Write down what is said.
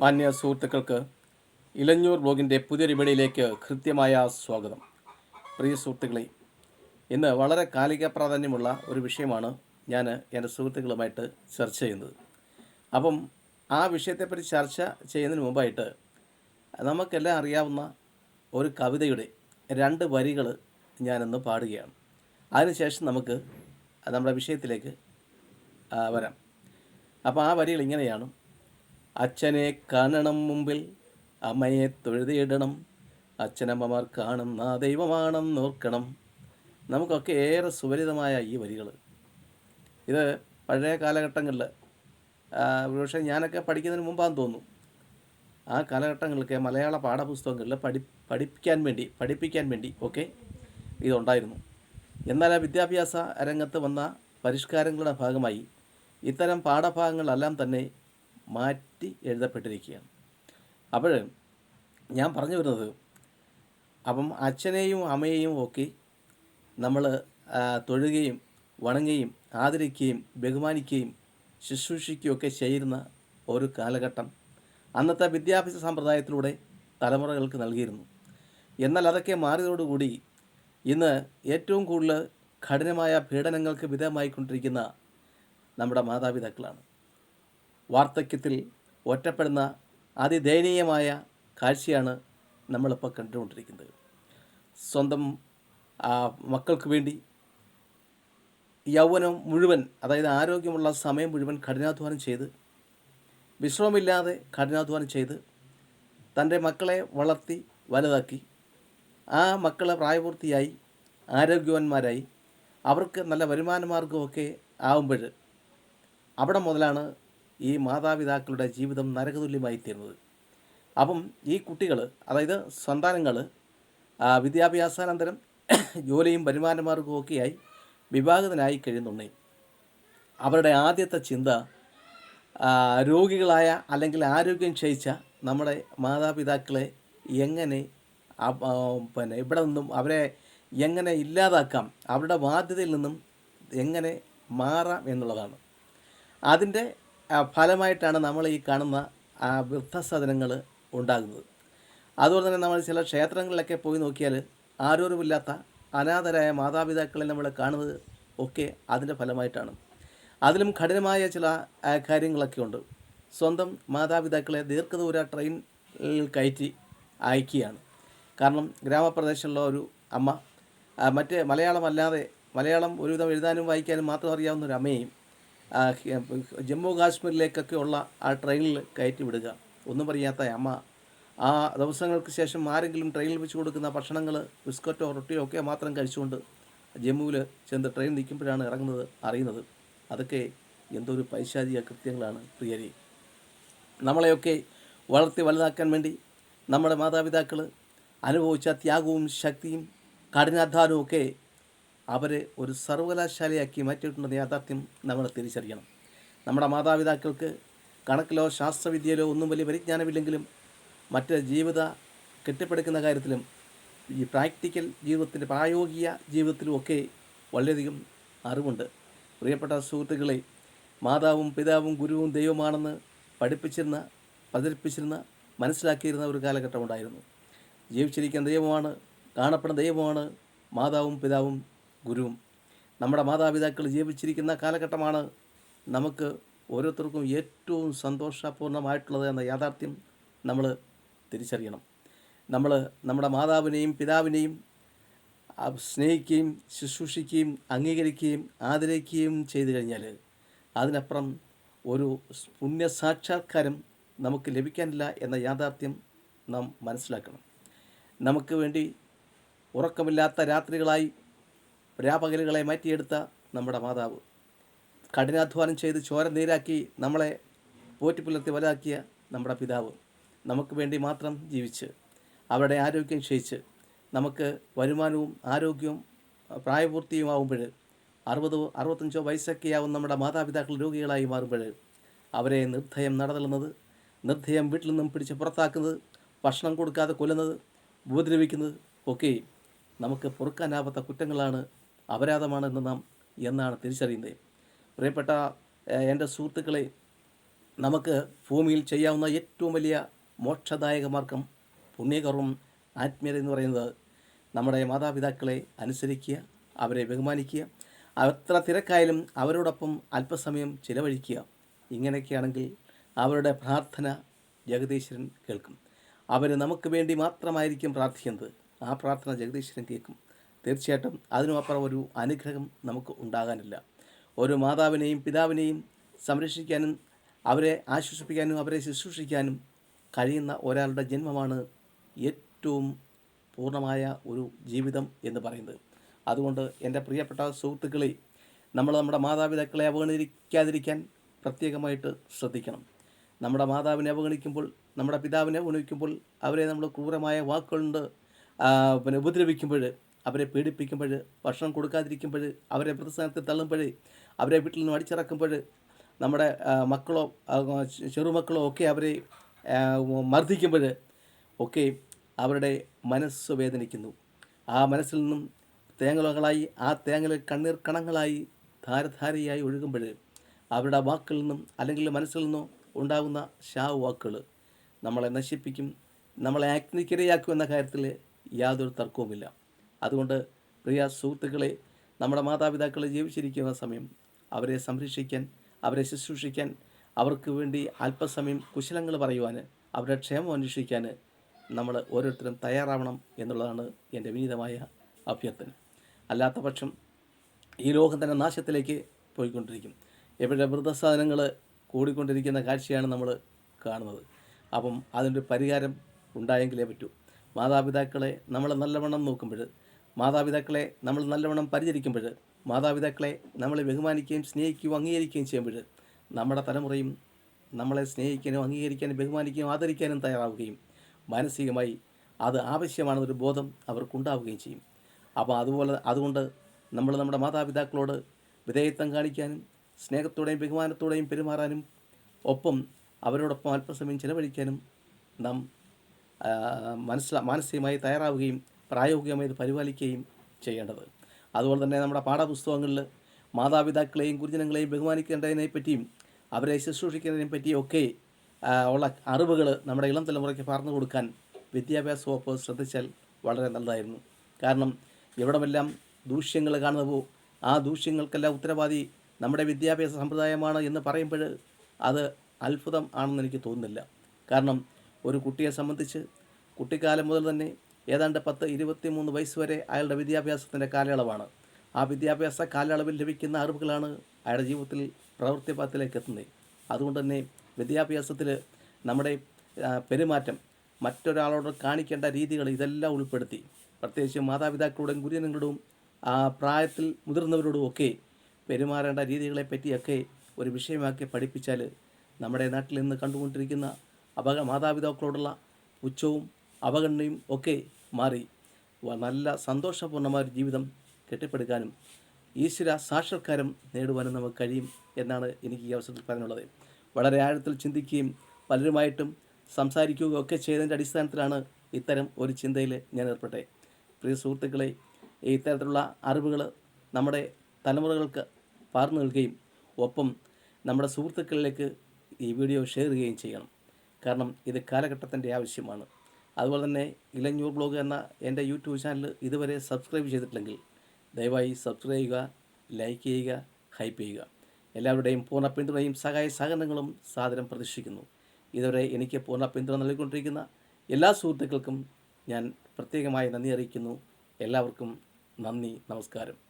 മാന്യ സുഹൃത്തുക്കൾക്ക് ഇലഞ്ഞൂർ ബ്ലോഗിന്റെ പുതിയൊരു വീഡിയോയിലേക്ക് കൃത്യമായ സ്വാഗതം. പ്രിയ സുഹൃത്തുക്കളെ ഇന്ന് വളരെ കാലിക പ്രാധാന്യമുള്ള ഒരു വിഷയമാണ് ഞാൻ എന്റെ സുഹൃത്തുക്കളുമായിട്ട് ചർച്ച ചെയ്യുന്നത്. അപ്പം ആ വിഷയത്തെപ്പറ്റി ചർച്ച ചെയ്യുന്നതിന് മുമ്പായിട്ട് നമുക്കെല്ലാം അറിയാവുന്ന ഒരു കവിതയുടെ രണ്ട് വരികൾ ഞാനിന്ന് പാടുകയാണ്. അതിനുശേഷം നമുക്ക് നമ്മുടെ വിഷയത്തിലേക്ക് വരാം. അപ്പോൾ ആ വരികൾ ഇങ്ങനെയാണ്. അച്ഛനെ കാണണം മുമ്പിൽ. അമ്മയെ തൊഴുതിയിടണം. അച്ഛനമ്മമാർ കാണുന്ന ദൈവമാണെന്ന് ഓർക്കണം. നമുക്കൊക്കെ ഏറെ സുപരിതമായ ഈ വരികൾ ഇത് പഴയ കാലഘട്ടങ്ങളിൽ പക്ഷേ ഞാനൊക്കെ പഠിക്കുന്നതിന് മുമ്പാന്ന് തോന്നുന്നു. ആ കാലഘട്ടങ്ങളിലൊക്കെ മലയാള പാഠപുസ്തകങ്ങളിൽ പഠി പഠിപ്പിക്കാൻ വേണ്ടി പഠിപ്പിക്കാൻ വേണ്ടി ഒക്കെ ഇതുണ്ടായിരുന്നു. എന്നാൽ ആ വിദ്യാഭ്യാസ രംഗത്ത് വന്ന പരിഷ്കാരങ്ങളുടെ ഭാഗമായി ഇത്തരം പാഠഭാഗങ്ങളെല്ലാം തന്നെ മാറ്റി എഴുതപ്പെട്ടിരിക്കുകയാണ്. അപ്പോൾ ഞാൻ പറഞ്ഞു വരുന്നത് അപ്പം അച്ഛനെയും അമ്മയെയും ഒക്കെ നമ്മൾ തൊഴുകയും വണങ്ങുകയും ആദരിക്കുകയും ബഹുമാനിക്കുകയും ശുശ്രൂഷിക്കുകയൊക്കെ ചെയ്യുന്ന ഒരു കാലഘട്ടം അന്നത്തെ വിദ്യാഭ്യാസ സമ്പ്രദായത്തിലൂടെ തലമുറകൾക്ക് നൽകിയിരുന്നു. എന്നാൽ അതൊക്കെ മാറിയതോടുകൂടി ഇന്ന് ഏറ്റവും കൂടുതൽ കഠിനമായ പീഡനങ്ങൾക്ക് വിധേയമായിക്കൊണ്ടിരിക്കുന്ന നമ്മുടെ മാതാപിതാക്കളാണ്. വാർദ്ധക്യത്തിൽ ഒറ്റപ്പെടുന്ന അതിദയനീയമായ കാഴ്ചയാണ് നമ്മളിപ്പോൾ കണ്ടുകൊണ്ടിരിക്കുന്നത്. സ്വന്തം മക്കൾക്ക് വേണ്ടി യൗവനം മുഴുവൻ അതായത് ആരോഗ്യമുള്ള സമയം മുഴുവൻ കഠിനാധ്വാനം ചെയ്ത് വിശ്രമമില്ലാതെ കഠിനാധ്വാനം ചെയ്ത് തന്റെ മക്കളെ വളർത്തി വലുതാക്കി ആ മക്കളെ പ്രായപൂർത്തിയായി ആരോഗ്യവാന്മാരായി അവർക്ക് നല്ല വരുമാന മാർഗമൊക്കെ ആവുമ്പോൾ അവിടെ മുതലാണ് ഈ മാതാപിതാക്കളുടെ ജീവിതം നരകതുല്യമായി തീരുന്നത് അപ്പം ഈ കുട്ടികൾ അതായത് സന്താനങ്ങൾ വിദ്യാഭ്യാസാനന്തരം ജോലിയും വരുമാന മാർഗവും ഒക്കെയായി വിവാഹിതനായി കഴിയുന്നുണ്ടെങ്കിൽ അവരുടെ ആദ്യത്തെ ചിന്ത രോഗികളായ അല്ലെങ്കിൽ ആരോഗ്യം ക്ഷയിച്ച നമ്മുടെ മാതാപിതാക്കളെ എങ്ങനെ പിന്നെ ഇവിടെ നിന്നും അവരെ എങ്ങനെ ഇല്ലാതാക്കാം അവരുടെ ബാധ്യതയിൽ നിന്നും എങ്ങനെ മാറാം എന്നുള്ളതാണ്. അതിന്റെ ഫലമായിട്ടാണ് നമ്മൾ ഈ കാണുന്ന വൃദ്ധസദനങ്ങൾ ഉണ്ടാകുന്നത്. അതുപോലെ തന്നെ നമ്മൾ ചില ക്ഷേത്രങ്ങളിലൊക്കെ പോയി നോക്കിയാൽ ആരോരുമില്ലാത്ത അനാഥരായ മാതാപിതാക്കളെ നമ്മൾ കാണുന്നത് ഒക്കെ അതിന്റെ ഫലമായിട്ടാണ്. അതിലും കഠിനമായ ചില കാര്യങ്ങളൊക്കെ ഉണ്ട്. സ്വന്തം മാതാപിതാക്കളെ ദീർഘദൂര ട്രെയിനിൽ കയറ്റി അയക്കുകയാണ്. കാരണം ഗ്രാമപ്രദേശമുള്ള ഒരു അമ്മ മറ്റേ മലയാളമല്ലാതെ മലയാളം ഒരുവിധം എഴുതാനും വായിക്കാനും മാത്രം അറിയാവുന്ന ഒരു അമ്മയെയും ജമ്മു കാശ്മീരിലേക്കൊക്കെ ഉള്ള ആ ട്രെയിനിൽ കയറ്റി വിടുക. ഒന്നും പറയാത്ത അമ്മ. ആ ദിവസങ്ങൾക്ക് ശേഷം ആരെങ്കിലും ട്രെയിനിൽ വെച്ച് കൊടുക്കുന്ന ഭക്ഷണങ്ങൾ ബിസ്ക്കറ്റോ റൊട്ടിയോ ഒക്കെ മാത്രം കഴിച്ചുകൊണ്ട് ജമ്മുവിൽ ചെന്ന് ട്രെയിൻ നിൽക്കുമ്പോഴാണ് ഇറങ്ങുന്നത് അറിയുന്നത്. അതൊക്കെ എന്തോ ഒരു പൈശാചിക കൃത്യങ്ങളാണ് പ്രിയരി. നമ്മളെയൊക്കെ വളർത്തി വലുതാക്കാൻ വേണ്ടി നമ്മുടെ മാതാപിതാക്കൾ അനുഭവിച്ച ത്യാഗവും ശക്തിയും കഠിനാധ്വാനവും ഒക്കെ അവരെ ഒരു സർവകലാശാലയാക്കി മാറ്റിയിട്ടുണ്ടെന്ന യാഥാർത്ഥ്യം നമ്മൾ തിരിച്ചറിയണം. നമ്മുടെ മാതാപിതാക്കൾക്ക് കണക്കിലോ ശാസ്ത്രവിദ്യയിലോ ഒന്നും വലിയ പരിജ്ഞാനമില്ലെങ്കിലും മറ്റ് ജീവിത കെട്ടിപ്പടുക്കുന്ന കാര്യത്തിലും ഈ പ്രാക്ടിക്കൽ ജീവിതത്തിന്റെ പ്രായോഗിക ജീവിതത്തിലും ഒക്കെ വളരെയധികം അറിവുണ്ട്. പ്രിയപ്പെട്ട സുഹൃത്തുക്കളെ മാതാവും പിതാവും ഗുരുവും ദൈവമാണെന്ന് പഠിപ്പിച്ചിരുന്ന പ്രചരിപ്പിച്ചിരുന്ന മനസ്സിലാക്കിയിരുന്ന ഒരു കാലഘട്ടമുണ്ടായിരുന്നു. ജീവിച്ചിരിക്കുന്ന ദൈവമാണ് കാണപ്പെടുന്ന ദൈവമാണ് മാതാവും പിതാവും ഗുരുവും നമ്മുടെ മാതാപിതാക്കൾ ജീവിച്ചിരിക്കുന്ന കാലഘട്ടമാണ് നമുക്ക് ഓരോരുത്തർക്കും ഏറ്റവും സന്തോഷപൂർണമായിട്ടുള്ളത് എന്ന യാഥാർത്ഥ്യം നമ്മൾ തിരിച്ചറിയണം. നമ്മൾ നമ്മുടെ മാതാവിനെയും പിതാവിനെയും സ്നേഹിക്കുകയും ശുശ്രൂഷിക്കുകയും അംഗീകരിക്കുകയും ആദരിക്കുകയും ചെയ്തു കഴിഞ്ഞാൽ അതിനപ്പുറം ഒരു പുണ്യ സാക്ഷാത്കാരം നമുക്ക് ലഭിക്കാനില്ല എന്ന യാഥാർത്ഥ്യം നാം മനസ്സിലാക്കണം. നമുക്ക് വേണ്ടി ഉറക്കമില്ലാത്ത രാത്രികളായി രാപകലുകളെ മാറ്റിയെടുത്ത നമ്മുടെ മാതാവ്. കഠിനാധ്വാനം ചെയ്ത് ചോര നീരാക്കി നമ്മളെ പോറ്റിപ്പുലർത്തി വലുതാക്കിയ നമ്മുടെ പിതാവ് നമുക്ക് വേണ്ടി മാത്രം ജീവിച്ച് അവരുടെ ആരോഗ്യം ക്ഷയിച്ച് നമുക്ക് വരുമാനവും ആരോഗ്യവും പ്രായപൂർത്തിയുമാവുമ്പോൾ അറുപത് അറുപത്തഞ്ചോ വയസ്സൊക്കെയാവും നമ്മുടെ മാതാപിതാക്കൾ രോഗികളായി മാറുമ്പോൾ അവരെ നിർദ്ധയം നടതള്ളുന്നത് നിർദ്ധയം വീട്ടിൽ നിന്നും പിടിച്ച് പുറത്താക്കുന്നത് ഭക്ഷണം കൊടുക്കാതെ കൊല്ലുന്നത് ഉപദ്രവിക്കുന്നത് ഒക്കെ നമുക്ക് പൊറുക്കാനാവാത്ത കുറ്റങ്ങളാണ് അപരാധമാണെന്ന് നാം എന്നാണ് തിരിച്ചറിയുന്നത്. പ്രിയപ്പെട്ട എന്റെ സുഹൃത്തുക്കളെ നമുക്ക് ഭൂമിയിൽ ചെയ്യാവുന്ന ഏറ്റവും വലിയ മോക്ഷദായക മാർഗം പുണ്യകർമ്മം ആത്മീയത എന്ന് പറയുന്നത് നമ്മുടെ മാതാപിതാക്കളെ അനുസരിക്കുക അവരെ ബഹുമാനിക്കുക എത്ര തിരക്കായാലും അവരോടൊപ്പം അല്പസമയം ചിലവഴിക്കുക. ഇങ്ങനെയൊക്കെയാണെങ്കിൽ അവരുടെ പ്രാർത്ഥന ജഗദീശ്വരൻ കേൾക്കും. അവർ നമുക്ക് വേണ്ടി മാത്രമായിരിക്കും പ്രാർത്ഥിക്കുന്നത്. ആ പ്രാർത്ഥന ജഗദീശ്വരൻ കേൾക്കും. തീർച്ചയായിട്ടും അതിനുമപ്പുറം ഒരു അനുഗ്രഹം നമുക്ക് ഉണ്ടാകാനില്ല. ഒരു മാതാവിനെയും പിതാവിനെയും സംരക്ഷിക്കാനും അവരെ ആശ്വസിപ്പിക്കാനും അവരെ ശുശ്രൂഷിക്കാനും കഴിയുന്ന ഒരാളുടെ ജന്മമാണ് ഏറ്റവും പൂർണമായ ഒരു ജീവിതം എന്ന് പറയുന്നത്. അതുകൊണ്ട് എന്റെ പ്രിയപ്പെട്ട സുഹൃത്തുക്കളെ നമ്മൾ നമ്മുടെ മാതാപിതാക്കളെ അവഗണിക്കാതിരിക്കാൻ പ്രത്യേകമായിട്ട് ശ്രദ്ധിക്കണം. നമ്മുടെ മാതാവിനെ അവഗണിക്കുമ്പോൾ നമ്മുടെ പിതാവിനെ അവഗണിക്കുമ്പോൾ അവരെ നമ്മൾ ക്രൂരമായ വാക്കുകൊണ്ട് പിന്നെ ഉപദ്രവിക്കുമ്പോൾ അവരെ പീഡിപ്പിക്കുമ്പോൾ ഭക്ഷണം കൊടുക്കാതിരിക്കുമ്പോൾ അവരെ പ്രതിസ്ഥാനത്ത് തള്ളുമ്പോൾ അവരെ വീട്ടിൽ നിന്ന് അടിച്ചിറക്കുമ്പോൾ നമ്മുടെ മക്കളോ ചെറുമക്കളോ ഒക്കെ അവരെ മർദ്ദിക്കുമ്പോൾ ഒക്കെ അവരുടെ മനസ്സ് വേദനിക്കുന്നു. ആ മനസ്സിൽ നിന്നും തേങ്ങലുകളായി ആ തേങ്ങൽ കണ്ണീർ കണങ്ങളായി ധാരധാരയായി ഒഴുകുമ്പോൾ അവരുടെ വാക്കിൽ നിന്നും അല്ലെങ്കിൽ മനസ്സിൽ നിന്നോ ഉണ്ടാകുന്ന ഷാവ് വാക്കുകൾ നമ്മളെ നശിപ്പിക്കും നമ്മളെ ആക്നിക്കിരയാക്കും എന്ന കാര്യത്തിൽ യാതൊരു തർക്കവുമില്ല. അതുകൊണ്ട് പ്രിയ സുഹൃത്തുക്കളെ നമ്മുടെ മാതാപിതാക്കൾ ജീവിച്ചിരിക്കുന്ന സമയം അവരെ സംരക്ഷിക്കാൻ അവരെ ശുശ്രൂഷിക്കാൻ അവർക്ക് വേണ്ടി അല്പസമയം കുശലങ്ങൾ പറയുവാൻ അവരുടെ ക്ഷേമം അന്വേഷിക്കാൻ നമ്മൾ ഓരോരുത്തരും തയ്യാറാവണം എന്നുള്ളതാണ് എന്റെ വിനീതമായ അഭ്യർത്ഥന. അല്ലാത്ത പക്ഷം ഈ ലോകം തന്നെ നാശത്തിലേക്ക് പോയിക്കൊണ്ടിരിക്കും. എവിടെ വൃദ്ധസാധനങ്ങൾ കൂടിക്കൊണ്ടിരിക്കുന്ന കാഴ്ചയാണ് നമ്മൾ കാണുന്നത്. അപ്പം അതിന്റെ പരിഹാരം ഉണ്ടായെങ്കിലേ പറ്റൂ. മാതാപിതാക്കളെ നമ്മൾ നല്ലവണ്ണം നോക്കുമ്പോൾ മാതാപിതാക്കളെ നമ്മൾ നല്ലവണ്ണം പരിചരിക്കുമ്പോൾ മാതാപിതാക്കളെ നമ്മളെ ബഹുമാനിക്കുകയും സ്നേഹിക്കുകയും അംഗീകരിക്കുകയും ചെയ്യുമ്പോൾ നമ്മുടെ തലമുറയും നമ്മളെ സ്നേഹിക്കാനും അംഗീകരിക്കാനും ബഹുമാനിക്കാനും ആദരിക്കാനും തയ്യാറാവുകയും മാനസികമായി അത് ആവശ്യമാണെന്നൊരു ബോധം അവർക്കുണ്ടാവുകയും ചെയ്യും. അപ്പോൾ അതുപോലെ അതുകൊണ്ട് നമ്മൾ നമ്മുടെ മാതാപിതാക്കളോട് വിധേയത്വം കാണിക്കാനും സ്നേഹത്തോടെയും ബഹുമാനത്തോടെയും പെരുമാറാനും ഒപ്പം അവരോടൊപ്പം അല്പസമയം ചിലവഴിക്കാനും നാം മനസ്സിലാ മാനസികമായി തയ്യാറാവുകയും പ്രായോഗികമായി പരിപാലിക്കുകയും ചെയ്യേണ്ടത്. അതുപോലെ തന്നെ നമ്മുടെ പാഠപുസ്തകങ്ങളിൽ മാതാപിതാക്കളെയും ഗുരുജനങ്ങളെയും ബഹുമാനിക്കേണ്ടതിനെ പറ്റിയും അവരെ ശുശ്രൂഷിക്കുന്നതിനെ പറ്റിയും ഒക്കെ ഉള്ള അറിവുകൾ നമ്മുടെ ഇളം തലമുറയ്ക്ക് പറഞ്ഞു കൊടുക്കാൻ വിദ്യാഭ്യാസ വകുപ്പ് ശ്രദ്ധിച്ചാൽ വളരെ നല്ലതായിരുന്നു. കാരണം എവിടമെല്ലാം ദൂഷ്യങ്ങൾ കാണുന്നവോ ആ ദൂഷ്യങ്ങൾക്കെല്ലാം ഉത്തരവാദി നമ്മുടെ വിദ്യാഭ്യാസ സമ്പ്രദായമാണ് എന്ന് പറയുമ്പോൾ അത് അത്ഭുതം ആണെന്ന് എനിക്ക് തോന്നുന്നില്ല. കാരണം ഒരു കുട്ടിയെ സംബന്ധിച്ച് കുട്ടിക്കാലം മുതൽ തന്നെ ഏതാണ്ട് പത്ത് ഇരുപത്തി മൂന്ന് വയസ്സ് വരെ അയാളുടെ വിദ്യാഭ്യാസത്തിന്റെ കാലയളവാണ്. ആ വിദ്യാഭ്യാസ കാലയളവിൽ ലഭിക്കുന്ന അറിവുകളാണ് അയാളുടെ ജീവിതത്തിൽ പ്രവൃത്തിപഥത്തിലേക്ക് എത്തുന്നത്. അതുകൊണ്ട് തന്നെ വിദ്യാഭ്യാസത്തിൽ നമ്മുടെ പെരുമാറ്റം മറ്റൊരാളോട് കാണിക്കേണ്ട രീതികൾ ഇതെല്ലാം ഉൾപ്പെടുത്തി. പ്രത്യേകിച്ച് മാതാപിതാക്കളുടെയും ഗുരുജനങ്ങളുടെയും ആ പ്രായത്തിൽ മുതിർന്നവരോടും ഒക്കെ പെരുമാറേണ്ട രീതികളെ പറ്റിയൊക്കെ ഒരു വിഷയമാക്കി പഠിപ്പിച്ചാൽ നമ്മുടെ നാട്ടിൽ നിന്ന് കണ്ടുകൊണ്ടിരിക്കുന്ന അപക മാതാപിതാക്കളോടുള്ള പുച്ഛവും അവഗണനയും ഒക്കെ മാറി. നല്ല സന്തോഷപൂർണമായ ഒരു ജീവിതം കെട്ടിപ്പടുക്കാനും ഈശ്വര സാക്ഷാത്കാരം നേടുവാനും നമുക്ക് കഴിയും എന്നാണ് എനിക്ക് ഈ അവസരത്തിൽ പറയാനുള്ളത്. വളരെ ആഴത്തിൽ ചിന്തിക്കുകയും പലരുമായിട്ടും സംസാരിക്കുകയും ഒക്കെ ചെയ്തതിന്റെ അടിസ്ഥാനത്തിലാണ് ഇത്തരം ഒരു ചിന്തയിൽ ഞാൻ ഏർപ്പെട്ടെ പ്രിയ സുഹൃത്തുക്കളെ ഇത്തരത്തിലുള്ള അറിവുകൾ നമ്മുടെ തലമുറകൾക്ക് പകർന്നു നൽകുകയും ഒപ്പം നമ്മുടെ സുഹൃത്തുക്കളിലേക്ക് ഈ വീഡിയോ ഷെയർ ചെയ്യുകയും ചെയ്യണം. കാരണം ഇത് കാലഘട്ടത്തിന്റെ ആവശ്യമാണ്. അതുപോലെ തന്നെ ഇലഞ്ഞൂർ ബ്ലോഗ് എന്ന എന്റെ യൂട്യൂബ് ചാനൽ ഇതുവരെ സബ്സ്ക്രൈബ് ചെയ്തിട്ടില്ലെങ്കിൽ ദയവായി സബ്സ്ക്രൈബ് ചെയ്യുക ലൈക്ക് ചെയ്യുക ഹൈപ്പ് ചെയ്യുക. എല്ലാവരുടെയും പൂർണ പിന്തുണയും സഹായ സഹകരണങ്ങളും സാദരം പ്രതീക്ഷിക്കുന്നു. ഇതുവരെ എനിക്ക് പൂർണ പിന്തുണ നൽകിക്കൊണ്ടിരിക്കുന്ന എല്ലാ സുഹൃത്തുക്കൾക്കും ഞാൻ പ്രത്യേകമായി നന്ദി അറിയിക്കുന്നു. എല്ലാവർക്കും നന്ദി നമസ്കാരം.